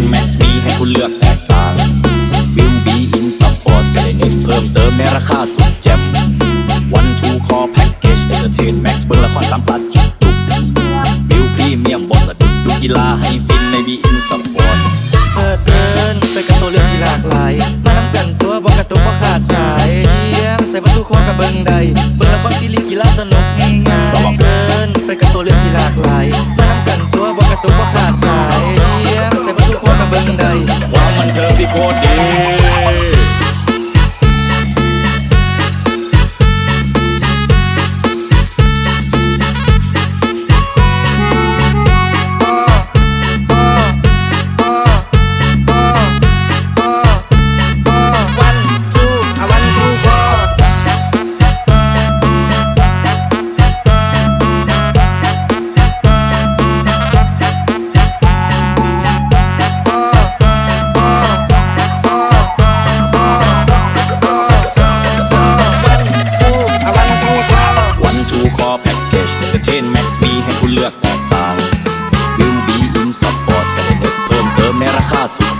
นแม็กซ์มีให้คุณเลือกแตกต่างวิวบีอินซับพอร์สก็ได้เน้นเพิ่มเติมในราคาสุดแจ่มวันทูคอแพ็กเกจเอนเตอร์เทนแม็กซ์เบิ่งละครสามพลัดจุกจุกวิวพรีเมียมบอสดุดดูกีฬาให้ฟินในบีอินซับพอร์สเปิดเดินไปกับตัวเลือกที่หลากหลาย มานำกันตัวบอกกระตุกบ่ขาดสายเยี่ยมใส่ประตูโค้งกับเบิงใดเบิ่งละครซีรีส์กีฬาสนุก มัน faço.